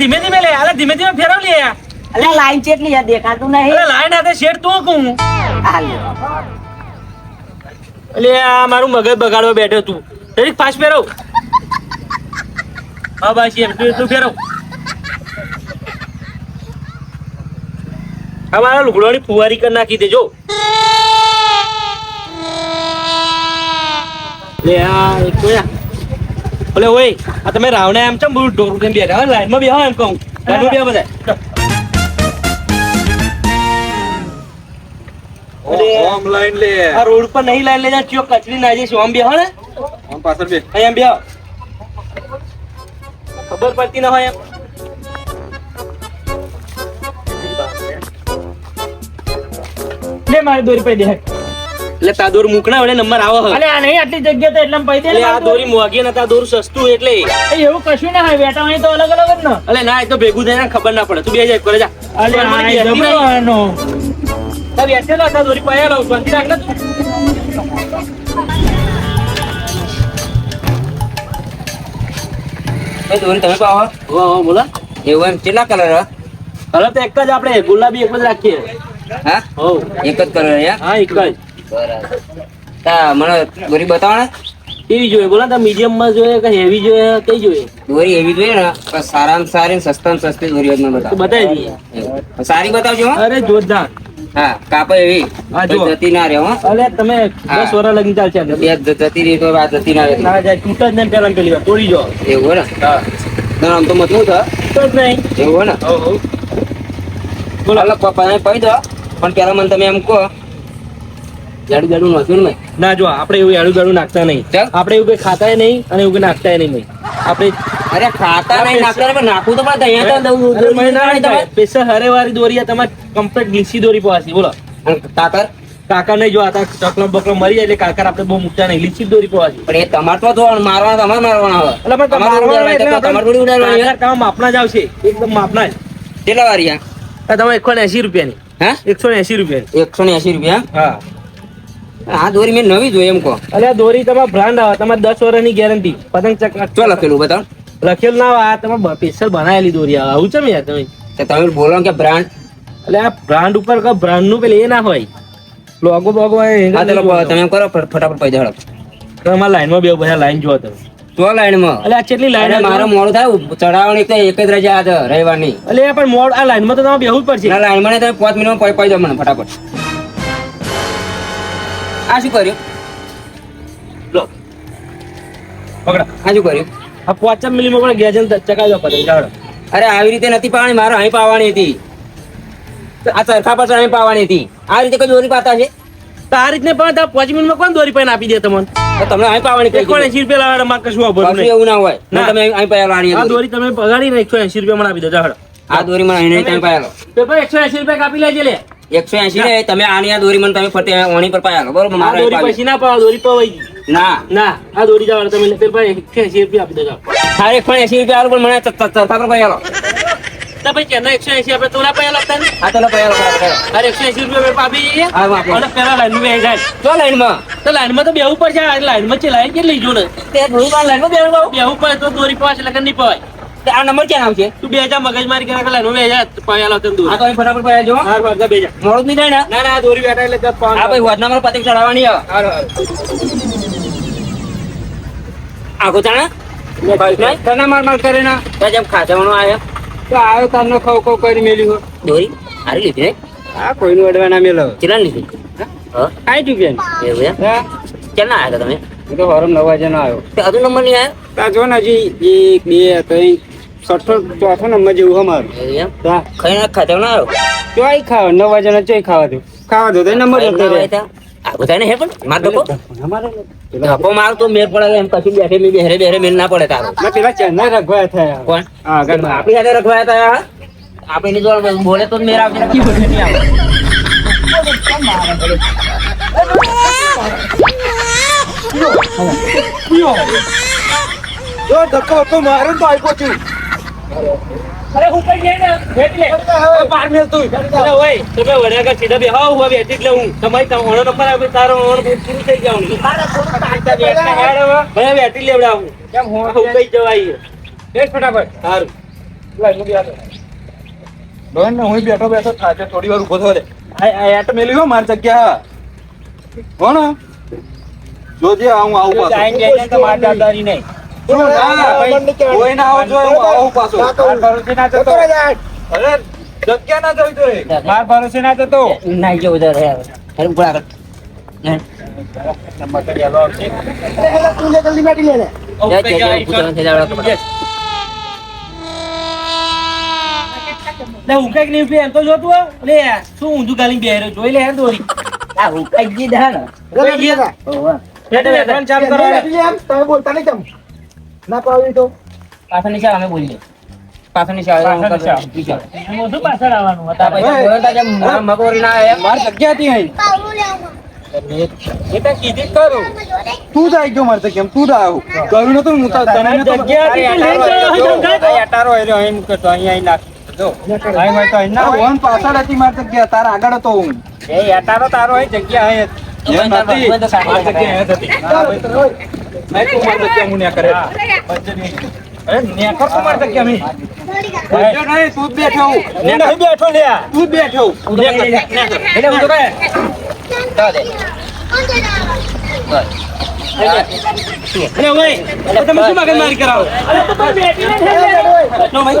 ધીમે ધીમે લે અરે ધીમે ધીમે ફેરવ લે. અલે લાઈન ચેટલી છે દેખાતું નહીં. અલે લાઈન હાથે શેડ તું કું? લ્યો. આ મારું મગજ બગાડવા બેઠો તું. તરીક ફાસ્ટ ફેરવ. હા બસ એમ તું તું ફેરવ. અમારા મારા લુગડોની ફુવારી કરી નાખી દેજો. લે આ એક મિનિટ. ઓલે ઓય આ તમે રાવણે એમ ચમ બધું ઢોરું થઈને બેઠા હોય લાઈનમાં બેહો એમ કહું. લાઈનમાં બેહો બધા. ઓમ લાઈન લે. આ રોડ પર નહીં લાઈન લેજા ચિયો કચરી ના જઈશ ઓમ બેહો ને. ઓમ પાછળ બે અહીંયા બેહો. ખબર પડતી ના હોય એમ. લે મારી દોરી પડી દે એટલે તા દોર મૂકના વડે નંબર આવો. અલે આ નહીં આટલી જગ્યા તો એટલે પૈસે એટલે આ દોરી મોગી ને તા દોર સસ્તું એટલે. એવું કશું ના હોય બેટા અહીં તો અલગ અલગ જ ને. અલે ના એ તો ભેગું થઈને ખબર ના પડે. તું બે જાય કરે જા. અલે આ જમવાનો તા બેઠેલો તા દોરી પાયા લાવ બંધી રાખ ને તું. એ દોરી તમે પાવો. હો બોલા બોલો. એવું એમ કેટલા કલર કલર તો એક જ આપણે ગુલાબી એક જ રાખીએ. હા? હો. એક જ કલર યાર હા એક જ. બરાબર. તા મને દોરી બતાવો ને કેવી જોઈએ? બોલો તા મીડિયમમાં જોઈએ કે હેવી જોઈએ? કઈ જોઈએ? દોરી એવી જોઈએ ને પણ સારામાં સારી ને સસ્તી દોરી મને બતાવો. બતાવી દઈએ. સારી બતાવજો અરે જોરદાર. હા કાપડ એવી. હા. જતી ના રહે હો. અરે તમે હા. દસ વર્ષ લગી ચાલશે છે બે જતી રહી તો આ જતી ના રહે. ના જાય તૂટ જ નહીં પેલા પેલી વાર. તોડી જો એવું હોય ને? ના આમ તો મતલું થા તો. જ નહીં. એવું હોય ને? હો હો બોલો. અલગ પપ્પાને કહી દો. પણ પેલા મને તમે એમ કહો. જાડું જાડું નાખ્યું ને ના જો આપણે એવું એડું ગાડું નાખતા નહીં? આપણે એવું કઈ ખાતાય નહીં અને એવું કઈ નાખતાય નહીં આપણે અરે ખાતા નહીં નાખતા પણ નાખવું તો પડે. અહીંયા તો. સ્પેશિયલ હરેવારી દોરી તમારે કમ્પ્લીટ ગ્લીસી દોરી પાસી બોલો. કાતર કાકા? નહીં જો આ તાર ચકલો બકલો મરી જાય એટલે કાકા આપણે બહુ મૂકતા નહીં. લીસી દોરી પવાસી પણ એ તમારે તો જો મારવાના તમાર મારવાના આવે એટલે પણ તમારે એટલે તમારે થોડી ઉડાડવાના કાકા કામ માપના જ આવશે. એકદમ માપના જ. કેટલા વારિયા આ? તમે એકસો ને એસી રૂપિયાની. હા? એકસો ને એસી રૂપિયા એકસો ને એસી રૂપિયા? હા. આ દોરી મેં નવી જોઈ એમ કહો. એટલે આ દોરી તમારે બ્રાન્ડ આવે તમારે દસ વર્ષની ગેરંટી પતંગ ચક ચો લખેલું બતાવો. લખેલ ના આ તમે સ્પેશિયલ બનાવેલી દોરી આવે. આવું છે ને યાર તમે? તો તમે બોલો કે બ્રાન્ડ એટલે આ બ્રાન્ડ ઉપર કા બ્રાન્ડનું પેલે એ ના હોય. લોગો બોગો હા ચલો તમે એમ કરો ફટ- ફટાફટ પૈસા હળો તમારા લાઈનમાં બે બધા લાઈન જોવો તમે. તો લાઈનમાં એટલે આ કેટલી અરે લાઈન મારો મોડું થાય ચડાવવાની તો એક જ રજા રવિવારની. એટલે પણ મોડ આ લાઈનમાં તો તમે બેહવું જ પડશે. ના લાઈનમાં તમે પાંચ મિનિટમાં દો મને ફટાફટ. આ શું કર્યું? લો. પકડા. આ શું કર્યું? આ પાંચ મિલીમાં પણ ગેજન ચકાવજો પતંગ ચાલો. અરે આવી રીતે નથી પાવાની મારે અહીં પાવાની હતી. આ ચરખા પાછળ અહીં પાવાની હતી. આ રીતે કોઈ દોરી પાતા છે તો આ રીતને પણ તમે પાંચ મિનિટમાં કોણ દોરી પાઈને આપી દે તમને? તમને અહીં પાવાની કઈ કોણ એસી રૂપિયા લાવે મારે કશું વાપરવું નહીં. એવું ના હોય. ના. તમે અહીં પાવાની આ દોરી તમે પગાડી એકસો એસી રૂપિયા મને આપી દો જાડો આ દોરી મને અહીં નહીં તમે પાયાલો પેપર એકસો એસી રૂપિયા કાપી લેજે લે. એકસો એસી ને. તમે આની આ દોરી મને તમે ફરતે ઓણી પર પાયા બરોબર? મારા દોરી. પછી ના પાવા દોરી પવાઈ ગઈ. ના. ના આ દોરી જાવ તમે પેપર એકસો એસી રૂપિયા આપી દો જાઓ. તારે એકસો એસી રૂપિયા આલો પણ મને ચ- ચ- ચરખા પર પાયાલો તો ભાઈ કેના એકસો એસી આપણે તો ના પૈયા લાગતા ને આ તો ફટાફટ. અરે એકસો એસી રૂપિયા પાપી જઈએ હા, હું આપી. પેલા લાઈનમાં બેસી જાય. ચો લાઈનમાં તો લાઈનમાં તો બેહવું પડશે આ લાઈનમાં છે લાઈન કેટલી જોડે ને? તે લાઈનમાં બેવું. પડે તો દોરી પવાશે લગન નહીં પવાય. તે આ નંબર ક્યાં આવશે? છે તું બે હજાર મગજ મારી કરે નું બે હજાર પૈયા લાવતા આ તો અહીં ફટાફટ પાયા જો હાર વાગા બે હજાર. મોડું નહીં થાય ને? ના ના દોરી બેઠા એટલે દસ પાંચ આ ભાઈ વધના મારે પતંગ ચડાવવાની આવે ભાઈ નહીં? તને માર માર કરે ના. તો જેમ ખાચવાનો આયો તો આવ્યો તમને ખવ ખવ કરી મેલી હો દોરી? હારી લીધી ને આ કોઈનું અડવાના મેલો કેટલા લીધી? હા? આઈ રૂપિયા એવું હા. કેટલા આવ્યા તમે? હું તો હરમ નવા જણા આવ્યો તે હજુ નંબર નહીં આવ્યો તા જો ને હજી એક બે ત્રણ છઠ્ઠો ચોથો નંબર જેવું અમારું. એવું એમ? તા ખાઈને ખાચવાનો આવ્યો ચોય ખાવા નવા જણા ચોય ખાવા દો ખાવા દો તો નંબર જતો રહે આગો થાય ને હે પણ? માર અમારે ડબ્બો માર. તો મેર પડે એમ કશું બેઠે મેં બેહરે બેહરે મેલ ના પડે તારો. ના પેલા ચેન્નઈ રખવાયા થયા. કોણ? હા આપણી સાથે રખવાયા હતા આપણે બોલે તો મેર આવશે ને બોલે નહીં આવે. જો ધક્કો મારે તો આપ્યો છું. અરે હું કઈ જાય ને લે. બાર મેલ તું. અરે ઓય તમે વડ્યા સીધા બે હાવ હું બેઠી જ લઉં. તમારી તમારો નંબર આવે તારો ઓણ પૂરું થઈ જવાનું ભાઈ બેઠી લેવડાવું. કેમ હું હું કઈ જવાય? બેસ ફટાફટ. સારું બેન ને હું બેઠો બેઠો થાકે થોડી વાર ઊભો થયો રે. એટ મેલી હો મારી જગ્યા. કોણ? જોજે હું આવું પાછો. ટાઈમ જઈને તો નહીં. કોઈ ના હું આવું પાછો. ભરોસે ના જતો. અરે, જગ્યા ના જવી જોઈએ. માર ભરોસે ના જતો. નહીં જો ઉધર હે અરે ઉપર આગળ હે. જા, જા, જા, પૂછવાનું થઈ જાય, આપણે. લે હું કંઈક નહીં એમ તો જોતું લે શું ઊંધું ગાલી બેહરો જોઈ લે દોરી આ હુંકાઈ ગઈ દા ને કરો તમે બોલતા અમે બોલીએ અમે પાછળ આવવાનું. હતા મગોરી ના આવે માર જગ્યા હતી અહીં. એ તો કીધી કરું. તું જ આવી ગયો મારે જગ્યામાં. તું જ આવ્યો. કહ્યું નતું હું તને જગ્યા હતી તો લઈ ગયો હતો. આ અટારો એર્યો અહીં મૂક્યો અહીંયા અહીં નાખ. જો. અહીં હોય તો અહીં ના ઓન પાછળ હતી મારી જગ્યા તારા આગળ હતો હું. એ અટારો તારો એ જગ્યા અહીં અહીં હતી. ના. નહીં, તું મારી જગ્યા હું ન્યા કરે. અરે, ન્યા કર તું મારી જગ્યા મેં. બેઠો નહીં, તું બેઠો હું. હું નહીં બેઠો લ્યા તું બેઠો એટલે હું તો કહે જવા અરે ઓય તમે શું મગજ કરાવો અરે તો પણ ને. નો ભાઈ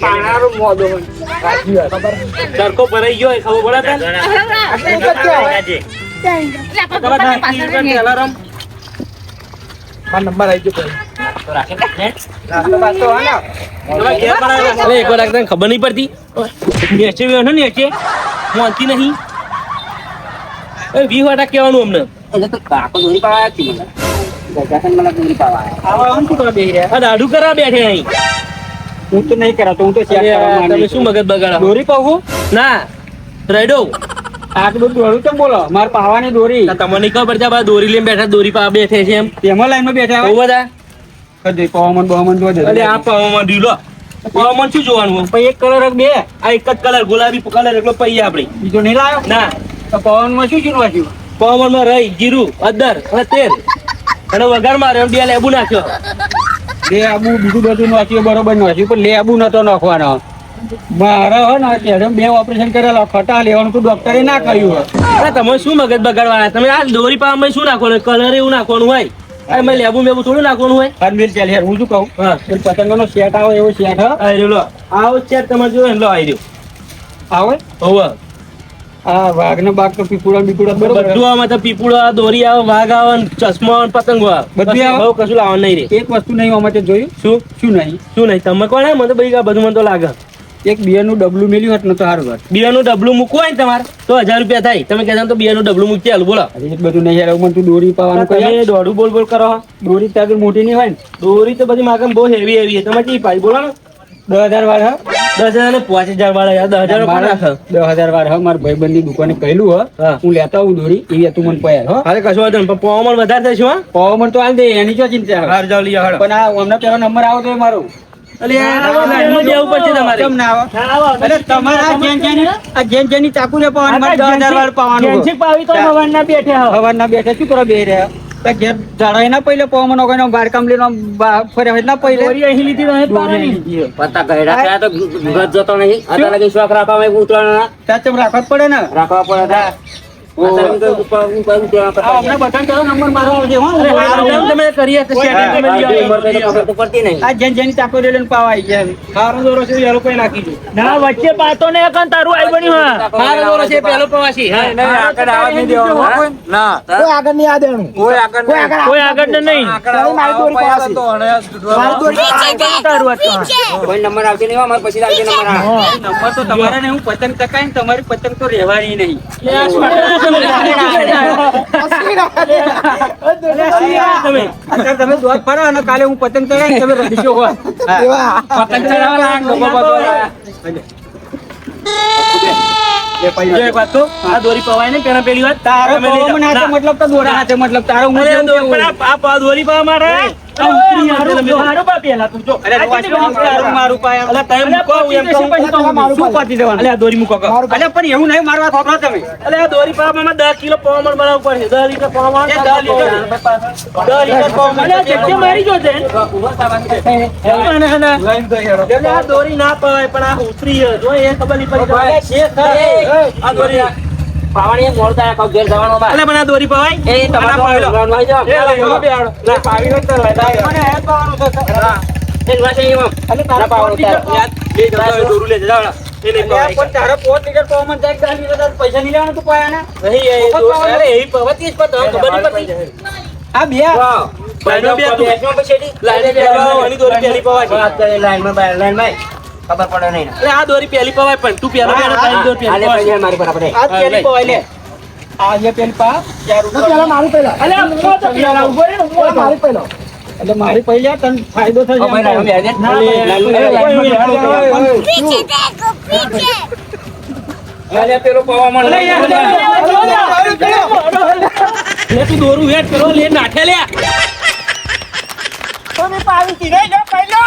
પાણારું ભરાઈ ગયો ખબર પડે તને? નંબર આવી ગયો એક વાર ખબર નહીં પડતી. નેચે બેઠો ને નેચે. મોનતી નહીં. એ વી વાટા કહેવાનું અમને. દાઢું કરવા બેઠે અહીં. હું તો નહીં કરાતો હું તો કરવા તમે શું મગજ બગાડો? દોરી પાવું ના રેડો. આટલું દોરું કેમ બોલો? માર પાવાની દોરી. તમને ખબર છે આ દોરી લઈને બેઠા દોરી પા બેઠે છે એમ. તેમાં લાઈનમાં બેઠા બહુ બધા. કદી પવન બવન દે. અરે આ પવમન ઢીલો. પવમન શું જોવાનું પછી એક કલર બે. આ એક જ કલર ગુલાબી કલર એટલો પૈયા આપણે. બીજો નહીં લાવ્યો ના. તો પવનમાં શું ચીનવા છું માં રહી જીરું અદર અને તેલ. અને વઘાર માર્યો બે લેબુ નાખ્યો. લે આબુ બીજું બધું નાખ્યું બરોબર નાખ્યું પણ લે આબુ નતો નાખવાનો. મારે હો ને ત્યારે બે ઓપરેશન કરેલા ખટા લેવાનું તો ડોક્ટરે ના કહ્યું અરે તમે શું મગજ બગાડવાના? તમે આ દોરી પાવામાં શું નાખવાનું કલર એવું નાખવાનું હોય? આ મેં લેબુ મેબુ થોડું નાખવાનું હોય? ફનબીર ચાલ ચાલે હું શું કહું? હા. પતંગો પતંગનો સેટ આવે એવો સેટ હ. આવો સેટ તમારે જોયો લો આવી રહ્યો. આવે. હોવે. આ વાઘ ને બાઘ તો પીપુડા બીપુડા બધું આમાં તો દોરી આવે વાઘ આવે ચશ્મો આવે પતંગો આવે. બધું કશું- આવે? બહુ કશું લાવવાનું નહીં રે. એક વસ્તુ નહીં આમાં જોયું? શું? શું નહીં? શું નહીં? તમે કોણ હે? મને તો બધી બધું મને તો લાગે. એક બિયરનું ડબલું મેલ્યું હોત ને તો સારું હોત. બિયાનું ડબલું મૂકવું હોય ને તમારે તો હજાર રૂપિયા થાય. તમે કહેતા તો બિયાનું ડબલું મૂકી હાલ બોલો. બધું નહીં મને તું દોરી પાવાનું કહે દોડું બોલ બોલ કરો. દોરી ત્યાં મોટી નહીં હોય ને. દોરી તો બધી માગમ બહુ હેવી હેવી છે. તમે કઈ પાઈ બોલો ને. દસ હજાર વાર દસ હજાર ને પાંચ હજાર વાળા દસ હજાર કોણ દસ હજાર વાર હા મારા ભાઈબંધની દુકાને કહેલું હ હું. લેતા આવું દોરી એવી તું મને પયાર હો. અરે કશું વાંધો પણ પવામાં વધારે થશે હા. પવન તો હાલ દે એની શું ચિંતા હાર જાઓ લઈ આવો, પણ આ અમને પેલો નંબર આવો તો મારો. અલે યાર, આ લાઈનમાં બેહવું પડશે તમારે કેમ ના આવે? ના આવો. અરે તમારે આ જેન જેની આ જેન જેની ચાકુ ને પાવાનું વાર બેઠે શું કરો બે રહ્યા? ઘેર ઝાડાય ના પહેલે પવન વગરનો બાર કામલી નો ફર્યા હોય ના પહેલે દોરી અહીં લીધી તો અહીં જ પાવાની. પત્તા ગયડા થયા તો ગજ જતો નહીં. અત્યારે લગી શોખ રાખવા રાખવા પડે ને? રાખવા પડે ના વચ્ચે પાતો ને એકન તારું આઈ બન્યું હા. દોરો છે પહેલો પ્રવાસી. હા કોઈ આગળ ને. નહીં તારું હતું હા. કોઈ નંબર આવતી નહીં અમારે પછી આવતી નંબર. નંબર તો તમારે ને હું પતંગ ચકાય ને તમારી પતંગ તો રહેવાની નહીં. કાલે હું પતંગ ચડાવીને તમે રડીશો હો. પતંગ આ દોરી પવાય ને પેલા વાત તારો. મતલબ તો દોરા હાથે મતલબ તારો આ દોરી પાવા મારે પાયા. દોરી ને. એટલે આ દોરી ના પવાય પણ આ ઉતરી છે. જો એ ખબર નહીં પડી. આ દોરી. પાવાની મોડતા આયા, ઘેર જવાનો બા. અલે, મને દોરી પવાય એ તમારે એ લઈ લો, બેહાડો. ના, પાવી લો તો લઈ. મને હેત પાવાનું છે એ વાસે એમ. એટલે તારા પાવાનું તાર. લે દોરું લે જાઓ, જાઓ. એ નહીં પવાય. પણ તારા પાંચ લીટર પવન જાય કે દસ પૈસા નહીં લેવાના તું પાયાના? નહીં, એ દોરી- અરે, એ પવતી જ પતો ખબર નહીં પડતી. આ બે વાહ. માં બે તું. લાઈનમાં એથી લાઈનમાં દોરી પહેલી પવાય છે. વાત કરે લાઈનમાં બાય, લાઈનમાં. ખબર પડે નહીં એટલે આ દોરી પહેલી પવાય પણ તું પહેલો પહેલો પહેલી દોરી પહેલી પવાય મારી પર આ પહેલી પવાય લે આ જે પહેલી પા યાર ઉપર પહેલા મારી પહેલા અલે ઉપર તો પહેલા ઉપર ને ઉપર મારી પહેલો એટલે મારી પહેલા તન ફાયદો થઈ જાય અમે આજે ના પીછે દેખો પીછે અલે પેલો પવા મને લે લે તું દોરું હેડ પેલો લે નાઠે લે તમે પાવી તીરે લે પહેલો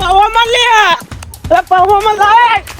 પવન લે પવન લાવે